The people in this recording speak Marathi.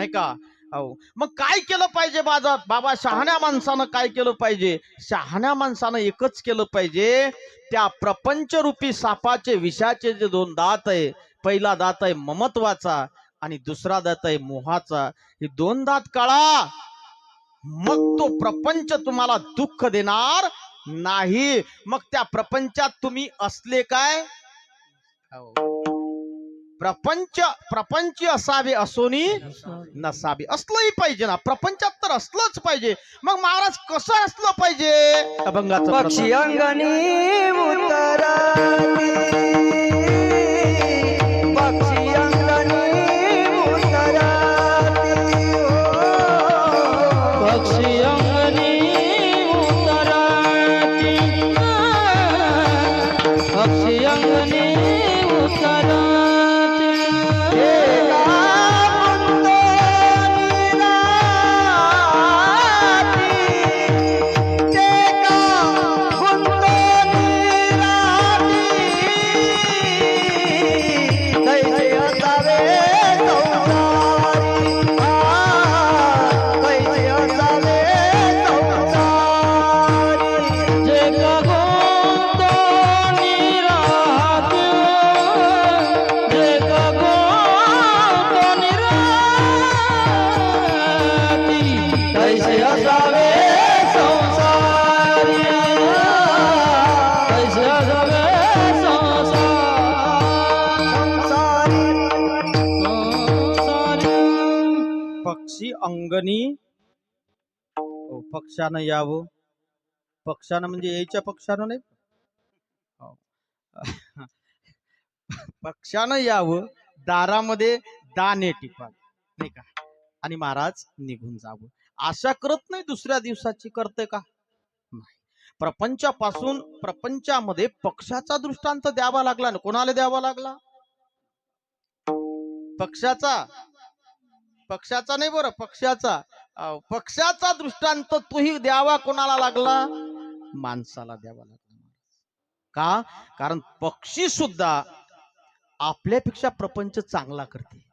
नाही का? हो. मग काय केलं पाहिजे बाजात बाबा शहाण्या माणसानं काय केलं पाहिजे? शहाण्या माणसानं एकच केलं पाहिजे त्या प्रपंच रूपी सापाचे विषाचे जे दोन दात आहे पहिला दात आहे ममत्वाचा आणि दुसरा दात आहे मोहाचा. हे दोन दात काळा मग तो प्रपंच तुम्हाला दुःख देणार नाही. मग त्या प्रपंचात तुम्ही असले काय? हो. प्रपंच प्रपंच असावे असोनी नसावे. असलंही पाहिजे ना. प्रपंचात तर असलंच पाहिजे. मग महाराज कसं असलं पाहिजे? अभंगाचं कैसे असावे संसारी. कैसे असावे संसारी. संसारी पक्षी अंगणी. हो, पक्षानं यावं. पक्षानं म्हणजे यायच्या पक्षानं नाही. हो. पक्षानं यावं. दारामध्ये दाणे टिपा नाही का? आणि महाराज निघून जावं. आशा करत नाही दुसऱ्या दिवसाची करते का? नाही. प्रपंचापासून प्रपंचामध्ये पक्षाचा दृष्टांत द्यावा लागला ना कोणाला द्यावा लागला? पक्षाचा. पक्षाचा नाही बरं पक्षाचा. पक्षाचा दृष्टांत तोही द्यावा कोणाला लागला? माणसाला द्यावा लागला का? कारण पक्षी सुद्धा आपल्यापेक्षा प्रपंच चांगला करते.